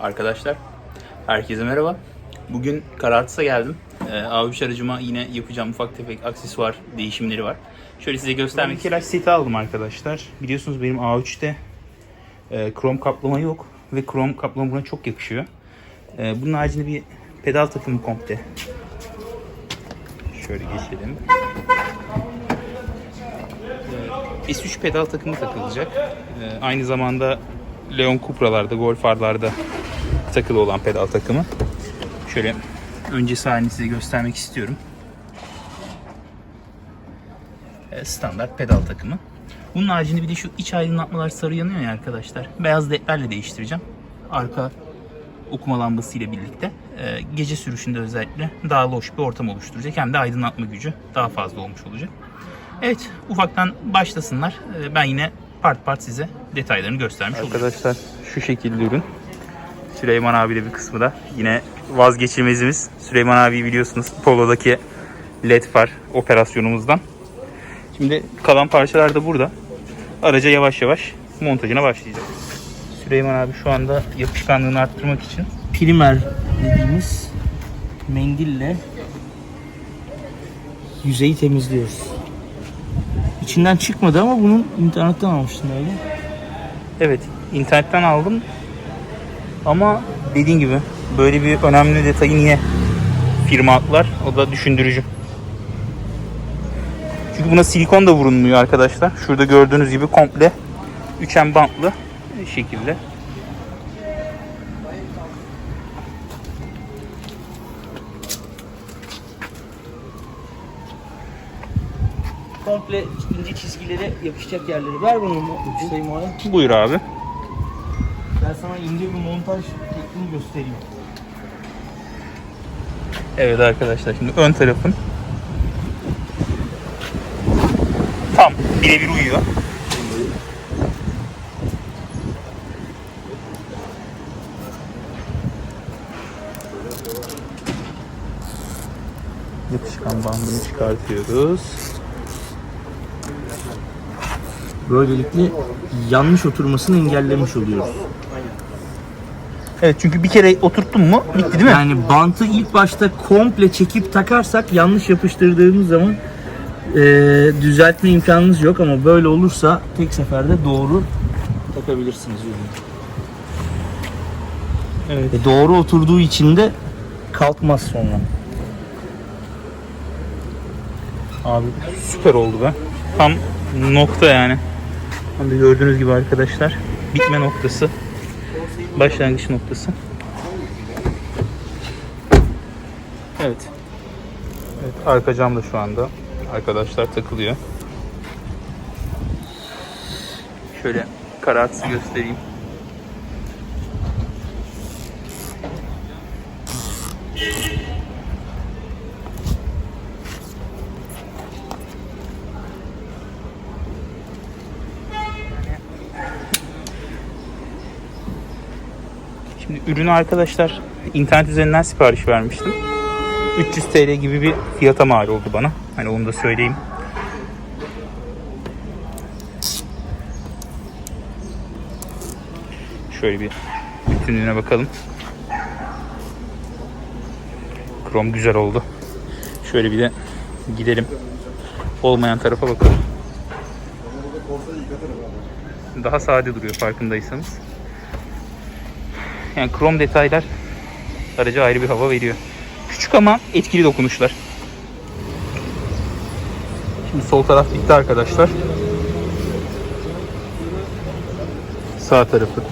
Arkadaşlar, herkese merhaba. Bugün Karartıs'a geldim. Ee, A3 aracıma yine yapacağım ufak tefek aksesuar değişimleri var. Şöyle size göstermek Bir seti aldım arkadaşlar. Biliyorsunuz benim A3'te e, krom kaplama yok ve krom kaplama buna çok yakışıyor. E, bunun haricinde bir pedal takımı komple. Şöyle geçelim. E, S3 pedal takımı takılacak. E, aynı zamanda Leon Cupra'larda, Golf R'larda takılı olan pedal takımı. Şöyle öncesi halini size göstermek istiyorum. Standart pedal takımı. Bunun haricinde bir de şu iç aydınlatmalar sarı yanıyor ya arkadaşlar. Beyaz ledlerle değiştireceğim. Arka okuma lambası ile birlikte. E, gece sürüşünde özellikle daha loş bir ortam oluşturacak. Hem de aydınlatma gücü daha fazla olmuş olacak. Evet ufaktan başlasınlar. E, ben yine part part size detaylarını göstermiş olacağım. Arkadaşlar şu şekilde ürün. Süleyman abiyle bir kısmı da yine vazgeçilmezimiz. Süleyman abi biliyorsunuz Polo'daki led far operasyonumuzdan. Şimdi kalan parçalar da burada. Araca yavaş yavaş montajına başlayacağız. Süleyman abi şu anda yapışkanlığını arttırmak için primer dediğimiz mendille yüzeyi temizliyoruz. İçinden çıkmadı ama bunun internetten almıştım öyle. evet internetten aldım ama dediğin gibi böyle bir önemli detayı niye firma atlar o da düşündürücü. Çünkü buna silikon da vurulmuyor arkadaşlar. Şurada gördüğünüz gibi komple üçen bantlı şekilde. Komple ince çizgilere yapışacak yerleri. Ver bunu mu? Oraya. Buyur abi. Ben sana ince bir montaj tekniğini göstereyim. Evet arkadaşlar şimdi ön tarafın tam birebir uyuyor. Yapışkan bandını çıkartıyoruz. Böylelikle yanlış oturmasını engellemiş oluyoruz. Evet çünkü bir kere oturttun mu bitti değil mi? Yani bantı ilk başta komple çekip takarsak yanlış yapıştırdığımız zaman eee, düzeltme imkanınız yok ama böyle olursa tek seferde doğru takabilirsiniz ürünü. Evet. E doğru oturduğu için de kalkmaz sonra. Abi süper oldu be. Tam nokta yani. Tam da gördüğünüz gibi arkadaşlar bitme noktası. Başlangıç noktası. Evet. Evet arka cam da şu anda arkadaşlar takılıyor. Şöyle karartısı göstereyim. Ürünü arkadaşlar internet üzerinden sipariş vermiştim. 300 TL gibi bir fiyata mal oldu bana. Hani onu da söyleyeyim. Şöyle bir bütünlüğüne bakalım. Krom güzel oldu. Şöyle bir de gidelim. Olmayan tarafa bakalım. Daha sade duruyor farkındaysanız. Yani krom detaylar araca ayrı bir hava veriyor. Küçük ama etkili dokunuşlar. Şimdi sol taraf bitti arkadaşlar. Sağ tarafı.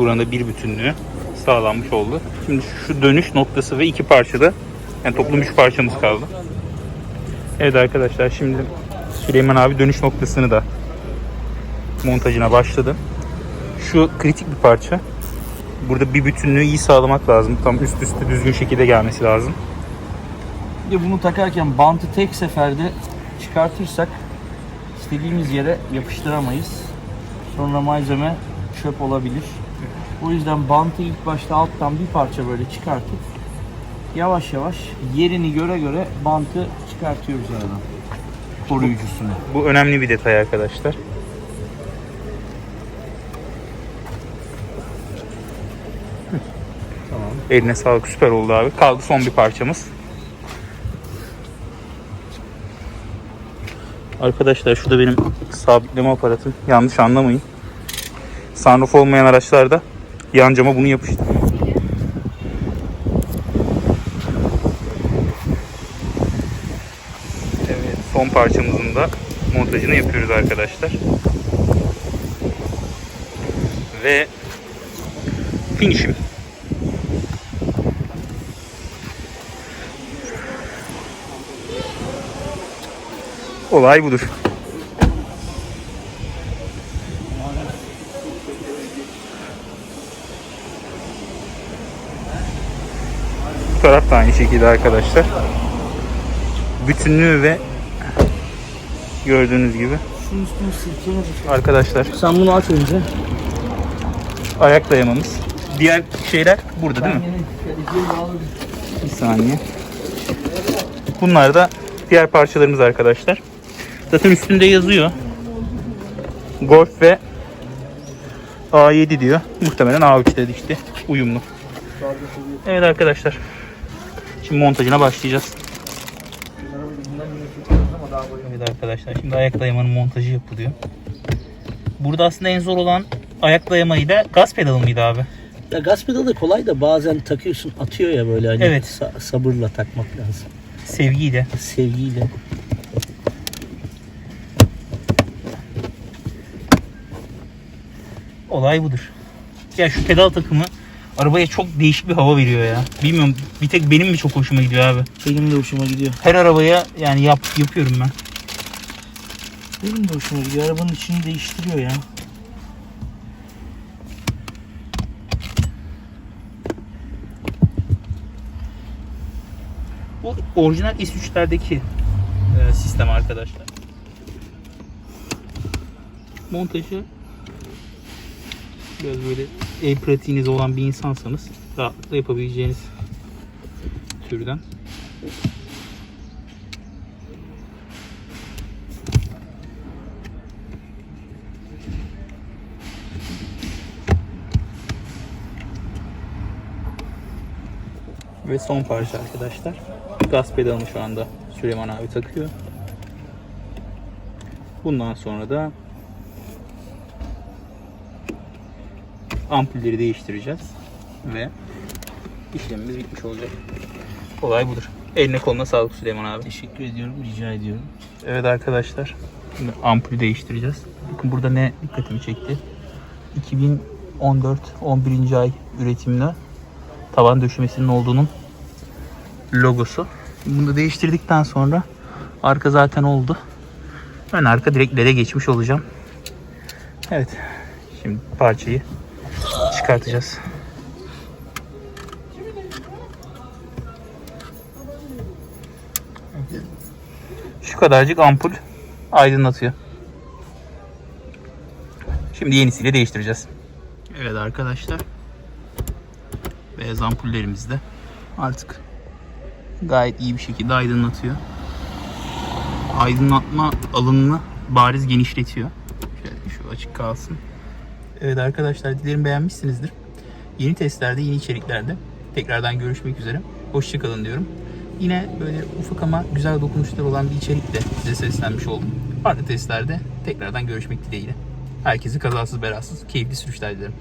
Buranın bir bütünlüğü sağlanmış oldu. Şimdi şu dönüş noktası ve iki parçada yani toplam üç parçamız kaldı. Evet arkadaşlar şimdi Süleyman abi dönüş noktasını da montajına başladı. Şu kritik bir parça. burada bir bütünlüğü iyi sağlamak lazım. Tam üst üste düzgün şekilde gelmesi lazım. Bir bunu takarken bantı tek seferde çıkartırsak istediğimiz yere yapıştıramayız. Sonra malzeme çöp olabilir. O yüzden bantı ilk başta alttan bir parça böyle çıkartıp yavaş yavaş yerini göre göre bantı çıkartıyoruz aradan. Koruyucusunu. Bu önemli bir detay arkadaşlar. Tamam. Eline sağlık süper oldu abi. Kaldı son bir parçamız. Arkadaşlar şurada benim sabitleme aparatım. Yanlış anlamayın. Sunroof olmayan araçlarda yan cama bunu yapıştır. Evet, son parçamızın da montajını yapıyoruz arkadaşlar. Ve finishim. Olay budur. Bu taraf da aynı şekilde arkadaşlar. Bütünlüğü ve gördüğünüz gibi arkadaşlar Sen bunu aç önce. ayak dayamamız. Diğer şeyler burada değil mi? Bir saniye. Bunlar da diğer parçalarımız arkadaşlar. Zaten üstünde yazıyor. Golf ve A7 diyor. Muhtemelen A3 dedi işte. Uyumlu. Evet arkadaşlar. Şimdi montajına başlayacağız. Evet arkadaşlar şimdi ayak dayamanın montajı yapılıyor. Burada aslında en zor olan ayak dayamayla gaz pedalı mıydı abi? Ya gaz pedalı da kolay da bazen takıyorsun atıyor ya böyle hani Evet. sa- sabırla takmak lazım. Sevgiyle. Sevgiyle. Olay budur. Ya şu pedal takımı arabaya çok değişik bir hava veriyor ya. Bilmiyorum bir tek benim mi çok hoşuma gidiyor abi. Benim de hoşuma gidiyor. Her arabaya yani yap yapıyorum ben. Benim de hoşuma gidiyor. Arabanın içini değiştiriyor ya. Bu orijinal S3'lerdeki e, sistem arkadaşlar. Montajı biraz böyle el pratiğiniz olan bir insansanız rahatlıkla yapabileceğiniz türden. Ve son parça arkadaşlar. Gaz pedalını şu anda Süleyman abi takıyor. Bundan sonra da ampulleri değiştireceğiz ve işlemimiz bitmiş olacak. Olay budur. Eline koluna sağlık Süleyman abi. Teşekkür ediyorum. Rica ediyorum. Evet arkadaşlar. Şimdi ampulü değiştireceğiz. Bakın burada ne dikkatimi çekti. 2014 11. ay üretimli tavan döşemesinin olduğunun logosu. Bunu da değiştirdikten sonra arka zaten oldu. Ön arka direkt LED'e geçmiş olacağım. Evet. Şimdi parçayı çıkartacağız. Şu kadarcık ampul aydınlatıyor. Şimdi yenisiyle değiştireceğiz. Evet arkadaşlar. Beyaz ampullerimiz de artık gayet iyi bir şekilde aydınlatıyor. Aydınlatma alanını bariz genişletiyor. Şöyle şu açık kalsın. Evet arkadaşlar dilerim beğenmişsinizdir. Yeni testlerde, yeni içeriklerde tekrardan görüşmek üzere. Hoşçakalın diyorum. Yine böyle ufak ama güzel dokunuşlar olan bir içerikle size seslenmiş oldum. Farklı testlerde tekrardan görüşmek dileğiyle. Herkese kazasız belasız keyifli sürüşler dilerim.